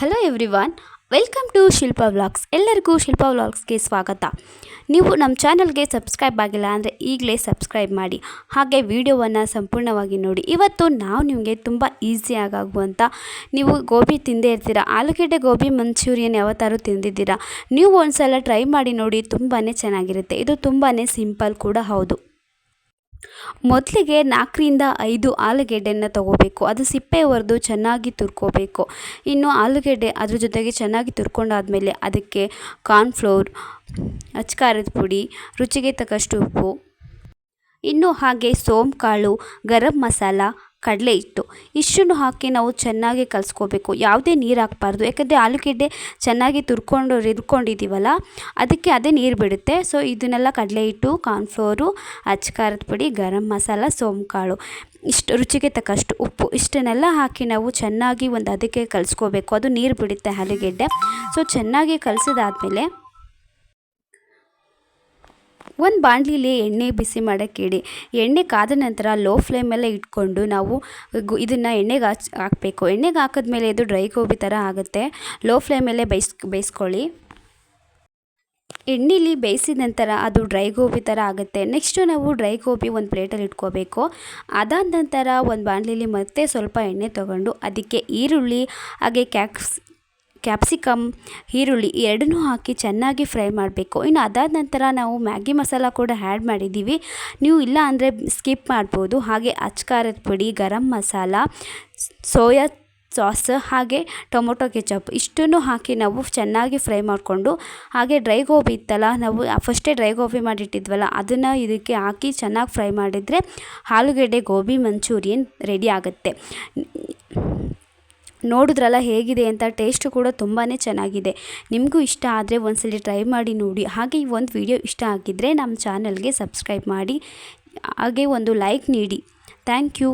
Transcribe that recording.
Hello everyone welcome to Shilpa vlogs ಎಲ್ಲರಿಗೂ ಶಿಲ್ಪಾ ವ್ಲಾಗ್ಸ್ಗೆ ಸ್ವಾಗತ. ನೀವು ನಮ್ಮ ಚಾನಲ್ಗೆ ಸಬ್ಸ್ಕ್ರೈಬ್ ಆಗಿಲ್ಲ ಅಂದರೆ ಈಗಲೇ ಸಬ್ಸ್ಕ್ರೈಬ್ ಮಾಡಿ. ಹಾಗೆ ವಿಡಿಯೋವನ್ನು ಸಂಪೂರ್ಣವಾಗಿ ನೋಡಿ. ಇವತ್ತು ನಾವು ನಿಮಗೆ ತುಂಬ ಈಸಿಯಾಗುವಂಥ ನೀವು ಗೋಬಿ ತಿಂದೇ ಇರ್ತೀರಾ? ಆಲೂಗೆಡ್ಡೆ ಗೋಬಿ ಮಂಚೂರಿಯನ್ ಯಾವತ್ತಾರು ತಿಂದಿದ್ದೀರಾ? ನೀವು ಒಂದ್ಸಲ ಟ್ರೈ ಮಾಡಿ ನೋಡಿ ತುಂಬಾ ಚೆನ್ನಾಗಿರುತ್ತೆ. ಇದು ತುಂಬಾ ಸಿಂಪಲ್ ಕೂಡ ಹೌದು. ಮೊದಲಿಗೆ ನಾಲ್ಕರಿಂದ ಐದು ಆಲೂಗೆಡ್ಡೆನ ತೊಗೋಬೇಕು. ಅದು ಸಿಪ್ಪೆ ಒರೆದು ಚೆನ್ನಾಗಿ ತುರ್ಕೋಬೇಕು. ಇನ್ನು ಆಲೂಗೆಡ್ಡೆ ಅದ್ರ ಜೊತೆಗೆ ಚೆನ್ನಾಗಿ ತುರ್ಕೊಂಡಾದಮೇಲೆ ಅದಕ್ಕೆ ಕಾರ್ನ್ಫ್ಲೋರ್, ಅಚ್ಕಾರದ ಪುಡಿ, ರುಚಿಗೆ ತಕ್ಕಷ್ಟು ಉಪ್ಪು. ಇನ್ನು ಹಾಗೆ ಸೋಂಕಾಳು ಕಾಳು ಗರಂ ಮಸಾಲ ಕಡಲೆ ಹಿಟ್ಟು. ಇಷ್ಟನ್ನು ಹಾಕಿ ನಾವು ಚೆನ್ನಾಗಿ ಕಲಿಸ್ಕೋಬೇಕು. ಯಾವುದೇ ನೀರು ಹಾಕ್ಬಾರ್ದು. ಯಾಕಂದರೆ ಆಲೂಗೆಡ್ಡೆ ಚೆನ್ನಾಗಿ ತುರ್ಕೊಂಡು ರಿದ್ಕೊಂಡಿದ್ದೀವಲ್ಲ ಅದಕ್ಕೆ ಅದೇ ನೀರು ಬಿಡುತ್ತೆ. ಸೊ ಇದನ್ನೆಲ್ಲ ಕಡಲೆ ಹಿಟ್ಟು, ಕಾರ್ನ್ಫ್ಲೋರು ಅಚ್ಚಕಾರದ ಪುಡಿ, ಗರಂ ಮಸಾಲ, ಸೋಂಕಾಳು ಕಾಳು ಇಷ್ಟು ರುಚಿಗೆ ತಕ್ಕಷ್ಟು ಉಪ್ಪು, ಇಷ್ಟನ್ನೆಲ್ಲ ಹಾಕಿ ನಾವು ಚೆನ್ನಾಗಿ ಒಂದು ಅದಕ್ಕೆ ಕಲಿಸ್ಕೋಬೇಕು. ಅದು ನೀರು ಬಿಡುತ್ತೆ ಆಲೂಗೆಡ್ಡೆ. ಸೊ ಚೆನ್ನಾಗಿ ಕಲಸಿದಾದ್ಮೇಲೆ ಒಂದು ಬಾಣಲಿಲಿ ಎಣ್ಣೆ ಬಿಸಿ ಮಾಡೋಕ್ಕೆ ಇಡಿ. ಎಣ್ಣೆ ಕಾದ ನಂತರ ಲೋ ಫ್ಲೇಮಲ್ಲೇ ಇಟ್ಕೊಂಡು ನಾವು ಗು ಇದನ್ನು ಎಣ್ಣೆಗೆ ಹಚ್ ಹಾಕಬೇಕು. ಎಣ್ಣೆಗೆ ಹಾಕಿದ್ಮೇಲೆ ಇದು ಡ್ರೈ ಗೋಬಿ ಥರ ಆಗುತ್ತೆ. ಲೋ ಫ್ಲೇಮಲ್ಲೇ ಬೇಯಿಸ್ ಬೇಯಿಸ್ಕೊಳ್ಳಿ. ಎಣ್ಣೆಲಿ ಬೇಯಿಸಿದ ನಂತರ ಅದು ಡ್ರೈ ಗೋಬಿ ಥರ ಆಗುತ್ತೆ. ನೆಕ್ಸ್ಟು ನಾವು ಡ್ರೈ ಗೋಬಿ ಒಂದು ಪ್ಲೇಟಲ್ಲಿ ಇಟ್ಕೋಬೇಕು. ಅದಾದ ನಂತರ ಒಂದು ಬಾಣಲಿಲಿ ಮತ್ತೆ ಸ್ವಲ್ಪ ಎಣ್ಣೆ ತೊಗೊಂಡು, ಅದಕ್ಕೆ ಈರುಳ್ಳಿ, ಹಾಗೆ ಕ್ಯಾಕ್ಸ್ ಕ್ಯಾಪ್ಸಿಕಮ್, ಈರುಳ್ಳಿ ಎರಡನ್ನೂ ಹಾಕಿ ಚೆನ್ನಾಗಿ ಫ್ರೈ ಮಾಡಬೇಕು. ಇನ್ನು ಅದಾದ ನಂತರ ನಾವು ಮ್ಯಾಗಿ ಮಸಾಲ ಕೂಡ ಆ್ಯಡ್ ಮಾಡಿದ್ದೀವಿ. ನೀವು ಇಲ್ಲ ಅಂದರೆ ಸ್ಕಿಪ್ ಮಾಡ್ಬೋದು. ಹಾಗೆ ಅಚ್ಕಾರದ ಪುಡಿ, ಗರಂ ಮಸಾಲ, ಸೋಯಾ ಸಾಸ್ ಹಾಗೆ ಟೊಮೊಟೊ ಕೆಚಪ್ ಇಷ್ಟನ್ನು ಹಾಕಿ ನಾವು ಚೆನ್ನಾಗಿ ಫ್ರೈ ಮಾಡಿಕೊಂಡು, ಹಾಗೆ ಡ್ರೈ ಗೋಬಿ ಇತ್ತಲ್ಲ, ನಾವು ಫಸ್ಟೇ ಡ್ರೈ ಗೋಬಿ ಮಾಡಿಟ್ಟಿದ್ವಲ್ಲ, ಅದನ್ನು ಇದಕ್ಕೆ ಹಾಕಿ ಚೆನ್ನಾಗಿ ಫ್ರೈ ಮಾಡಿದರೆ ಆಲೂಗೆಡ್ಡೆ, ಗೋಬಿ, ಮಂಚೂರಿಯನ್ ರೆಡಿ ಆಗುತ್ತೆ. ನೋಡಿದ್ರಲ್ಲ ಹೇಗಿದೆ ಅಂತ ಟೇಸ್ಟು ಕೂಡ ತುಂಬಾ ಚೆನ್ನಾಗಿದೆ. ನಿಮಗೂ ಇಷ್ಟ ಆದರೆ ಒಂದ್ಸಲಿ ಟ್ರೈ ಮಾಡಿ ನೋಡಿ. ಹಾಗೆ ಈ ಒಂದು ವಿಡಿಯೋ ಇಷ್ಟ ಆಗಿದ್ದರೆ ನಮ್ಮ ಚಾನಲ್ಗೆ ಸಬ್ಸ್ಕ್ರೈಬ್ ಮಾಡಿ. ಹಾಗೆ ಒಂದು ಲೈಕ್ ನೀಡಿ. Thank you